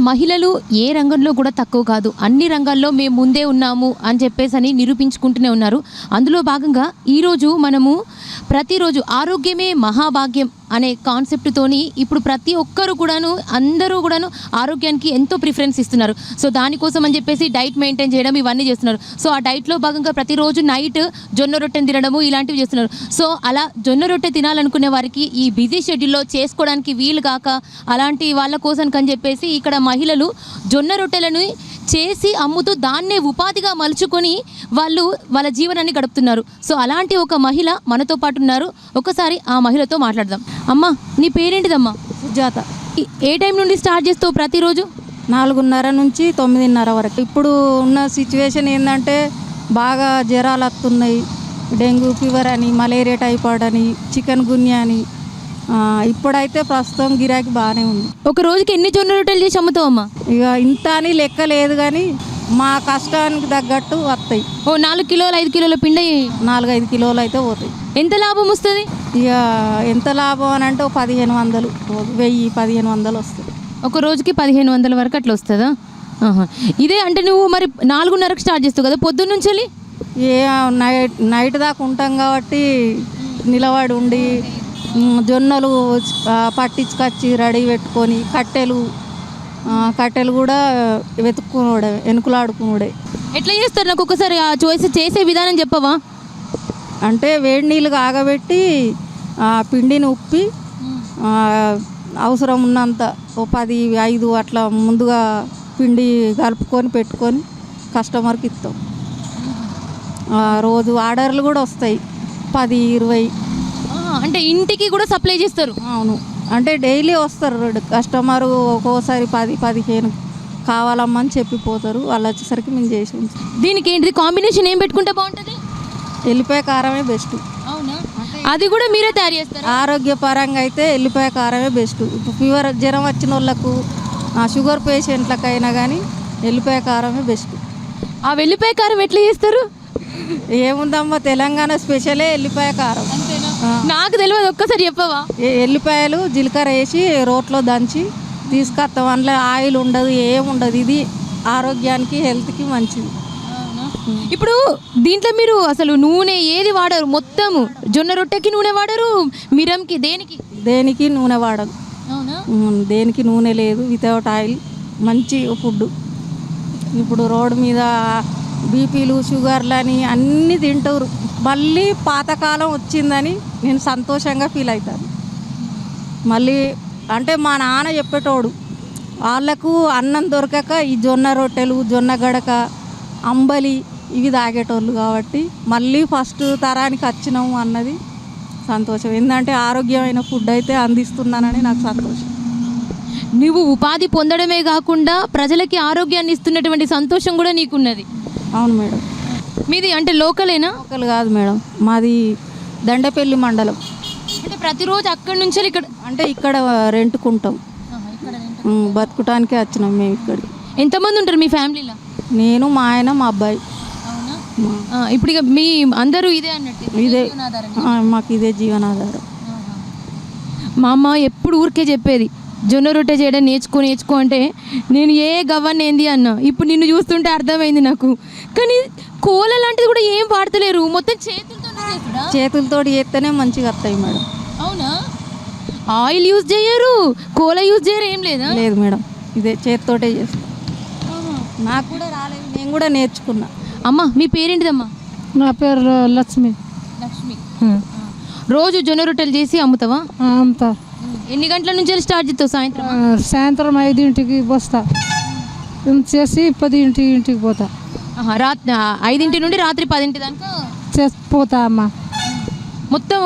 మహిళలు ఏ రంగంలో కూడా తక్కువ కాదు. అన్ని రంగాల్లో మేము ముందే ఉన్నాము అని చెప్పేసి అని నిరూపించుకుంటూనే ఉన్నారు. అందులో భాగంగా ఈరోజు మనము ప్రతిరోజు ఆరోగ్యమే మహాభాగ్యం అనే కాన్సెప్ట్తోని ఇప్పుడు ప్రతి ఒక్కరు కూడాను అందరూ కూడాను ఆరోగ్యానికి ఎంతో ప్రిఫరెన్స్ ఇస్తున్నారు. సో దానికోసం అని చెప్పేసి డైట్ మెయింటైన్ చేయడం ఇవన్నీ చేస్తున్నారు. సో ఆ డైట్లో భాగంగా ప్రతిరోజు నైట్ జొన్న రొట్టెను తినడము ఇలాంటివి చేస్తున్నారు. సో అలా జొన్న రొట్టె తినాలనుకునే వారికి ఈ బిజీ షెడ్యూల్లో చేసుకోవడానికి వీలు కాక అలాంటి వాళ్ళ కోసం అని చెప్పేసి ఇక్కడ మహిళలు జొన్న రొట్టెలను చేసి అమ్ముతూ దాన్నే ఉపాధిగా మలుచుకొని వాళ్ళు వాళ్ళ జీవనాన్ని గడుపుతున్నారు. సో అలాంటి ఒక మహిళ మనతో పాటు ఉన్నారు. ఒకసారి ఆ మహిళతో మాట్లాడదాం. అమ్మా నీ పేరేంటిదమ్మా? సుజాత. ఏ టైం నుండి స్టార్ట్ చేస్తావు ప్రతిరోజు? నాలుగున్నర నుంచి తొమ్మిదిన్నర వరకు. ఇప్పుడు ఉన్న సిచ్యువేషన్ ఏంటంటే బాగా జ్వరాలు వస్తున్నాయి డెంగ్యూ ఫీవర్ అని మలేరియా టైఫాయిడ్ అని చికెన్ గున్యా అని. ఇప్పుడైతే ప్రస్తుతం గిరాకీ బాగానే ఉంది. ఒక రోజుకి ఎన్ని జొన్న రొట్టెలు చేసి అమ్ముతావు అమ్మా ఇక ఇంత అని లెక్క లేదు కానీ మా కష్టానికి తగ్గట్టు వస్తాయి. ఓ నాలుగు కిలోలు ఐదు కిలోల పిండి? నాలుగైదు కిలోలు అయితే పోతాయి. ఎంత లాభం వస్తుంది? ఇక ఎంత లాభం అని అంటే ఓ పదిహేను వందలు వెయ్యి పదిహేను వందలు వస్తాయి ఒక రోజుకి పదిహేను వందల వరకు అట్లా వస్తుందా? ఆహా. ఇదే అంటే నువ్వు మరి నాలుగున్నరకు స్టార్ట్ చేస్తావు కదా పొద్దున్న నుంచి ఏ నైట్ నైట్ దాకా ఉంటాం కాబట్టి నిలబడి ఉండి ఉమ్, జొన్నలు ఆ, పట్టించుకొచ్చి రెడీ పెట్టుకొని కట్టెలు కట్టెలు కూడా వెతుక్కునుడే వెనుకలాడుకునుడే. ఎట్లా చేస్తారు? నాకు ఒకసారి ఆ చాయిస్ చేసే విధానం చెప్పవా? అంటే వేడి నీళ్ళు కాగబెట్టి ఆ, పిండిని ఉప్పి అవసరం ఉన్నంత ఓ పది ఐదు అట్లా ముందుగా పిండి కలుపుకొని పెట్టుకొని కస్టమర్కి ఇస్తాం రోజు ఆర్డర్లు కూడా వస్తాయి. పది ఇరవై. అంటే ఇంటికి కూడా సప్లై చేస్తారు? అవును. అంటే డైలీ వస్తారు కస్టమర్ ఒక్కోసారి పది పదిహేను కావాలమ్మని చెప్పిపోతారు వాళ్ళు వచ్చేసరికి మేము చేసి ఉంచుతాం. దీనికి ఏంటిది? కాంబినేషన్ ఏం పెట్టుకుంటే బాగుంటుంది? ఎల్లిపాయ కారమే బెస్ట్. అవునా? అది కూడా మీరే తయారు చేస్తారా? ఆరోగ్యపరంగా అయితే ఎల్లిపాయ కారమే బెస్ట్. ఇప్పుడు ఫీవర్ జ్వరం వచ్చిన వాళ్ళకు ఆ, షుగర్ పేషెంట్లకైనా కానీ ఎల్లిపాయ కారమే బెస్ట్. ఆ వెల్లిపాయ కారం ఎట్లా చేస్తారు? ఏముందమ్మా తెలంగాణ స్పెషలే ఎల్లిపాయ కారం. నాకు తెలియదు ఒక్కసారి చెప్పవా? ఎల్లిపాయలు జీలకర్ర వేసి రోట్లో దంచి తీసుకొస్తాం. అందులో ఆయిల్ ఉండదు ఏముండదు ఇది ఆరోగ్యానికి హెల్త్కి మంచిది. ఇప్పుడు దీంట్లో మీరు అసలు నూనె ఏది వాడరు? మొత్తము జొన్న రొట్టెకి నూనె వాడరు? మిరంకి దేనికి? దేనికి నూనె వాడదు దేనికి నూనె లేదు. వితౌట్ ఆయిల్ మంచి ఫుడ్ ఇప్పుడు రోడ్డు మీద బీపీలు షుగర్లు అని అన్నీ తింటారు. మళ్ళీ పాతకాలం వచ్చిందని నేను సంతోషంగా ఫీల్ అవుతాను. మళ్ళీ అంటే మా నాన్న చెప్పేటోడు వాళ్ళకు అన్నం దొరకక ఈ జొన్న రొట్టెలు జొన్న గడక అంబలి ఇవి తాగేటోళ్ళు కాబట్టి మళ్ళీ ఫస్ట్ తరానికి వచ్చినాము అన్నది సంతోషం. ఏంటంటే ఆరోగ్యమైన ఫుడ్ అయితే అందిస్తున్నానని నాకు సంతోషం. నువ్వు ఉపాధి పొందడమే కాకుండా ప్రజలకి ఆరోగ్యాన్ని ఇస్తున్నటువంటి సంతోషం కూడా నీకున్నది. అవును మేడం. మీది అంటే లోకలేనా? లోకల్ కాదు మేడం. మాది దండపల్లి మండలం. అంటే ప్రతిరోజు అక్కడి నుంచి ఇక్కడ అంటే ఇక్కడ రెంట్కుంటాం. ఉమ్, బతుకుటానికే వచ్చినాం మేము ఇక్కడికి. ఎంతమంది ఉంటారు మీ ఫ్యామిలీలో? నేను మా ఆయన మా అబ్బాయి. ఆ, ఇప్పుడు ఇక మీ అందరూ ఇదే అన్నట్టు ఇదే. ఆ, మాకు ఇదే జీవనాధారం. మా అమ్మ ఎప్పుడు ఊరికే చెప్పేది జొన్న రొట్టె చేయడం నేర్చుకో నేర్చుకో అంటే నేను ఏ గవ్వని ఏంది అన్న? ఇప్పుడు నిన్ను చూస్తుంటే అర్థమైంది నాకు. కానీ కోల లాంటిది కూడా ఏం వాడతలేరు. మొత్తం చేతులతో చేసుడా చేతులతోటి చేస్తేనే మంచిగా వస్తాయి మేడం. అవునా? ఆయిల్ యూజ్ చేయరు కోల యూజ్ చేయరు ఏం లేదా? లేదు మేడం. ఇదే చేతితోటే చేస్తాం. నాకు కూడా రాలేదు. నేను కూడా నేర్చుకున్నా. అమ్మ మీ పేరేంటిదమ్మా? నా పేరు లక్ష్మి. లక్ష్మి. రోజు జొన్న రొట్టెలు చేసి అమ్ముతావా? అంత ఎన్ని గంటల నుంచి స్టార్ట్ చేస్తావు సాయంత్రం? సాయంత్రం ఐదింటికి వస్తా. చేసి పదింటి ఇంటికి పోతా. ఆహా, రాత్ ఐదింటి నుండి రాత్రి పదింటి దాకా? చేసి పోతా అమ్మ. మొత్తం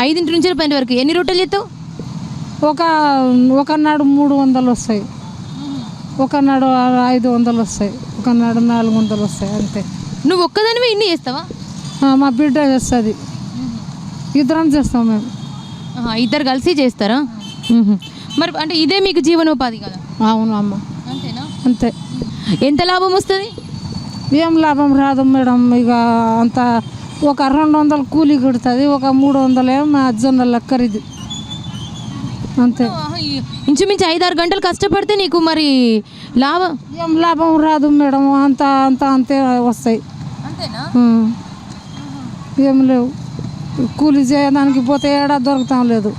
ఐదింటి నుంచి పన్నెండు వరకు ఎన్ని రొట్టెలు చేస్తావు? ఒక ఒకనాడు మూడు వందలు వస్తాయి. ఒకనాడు ఐదు వందలు వస్తాయి. ఒకనాడు నాలుగు వందలు వస్తాయి అంతే. నువ్వు ఒక్కదానివే ఇన్ని చేస్తావా? మా బిడ్డ చేస్తుంది. ఇద్దరం చేస్తాం మేము. ఇద్దరు కలిసి చేస్తారా. మరి అంటే ఇదే మీకు జీవనోపాధి కదా? అవును అమ్మ. అంతేనా? అంతే. ఎంత లాభం వస్తుంది? ఏం లాభం రాదు మేడం. ఇక అంత ఒక రెండు వందలు కూలి కొడుతుంది ఒక మూడు వందలు ఏమో జొన్న లెక్కరిది. అంతే. ఇంచుమించు ఐదారు గంటలు కష్టపడితే నీకు మరి లాభం? ఏం లాభం రాదు మేడం. అంత అంత అంతే వస్తాయి. ఏం లేవు. కూలి చేయడానికి పోతే ఏడా దొరుకుతాం లేదు.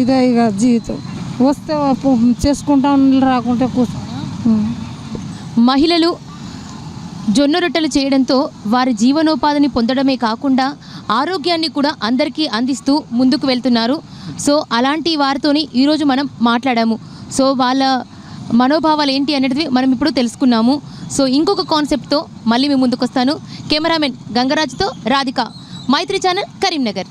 ఇదే ఇక జీవితం. వస్తే చేసుకుంటా చేసుకుంటాం రాకుంటే మహిళలు జొన్న రొట్టెలు చేయడంతో వారి జీవనోపాధిని పొందడమే కాకుండా ఆరోగ్యాన్ని కూడా అందరికీ అందిస్తూ ముందుకు వెళ్తున్నారు. సో అలాంటి వారితోని ఈరోజు మనం మాట్లాడాము. సో వాళ్ళ మనోభావాలు ఏంటి అనేది మనం ఇప్పుడు తెలుసుకున్నాము. సో ఇంకొక కాన్సెప్ట్తో మళ్ళీ మేము ముందుకు వస్తాను కెమెరామెన్ గంగరాజుతో రాధిక. మైత్రి ఛానల్ కరీంనగర్.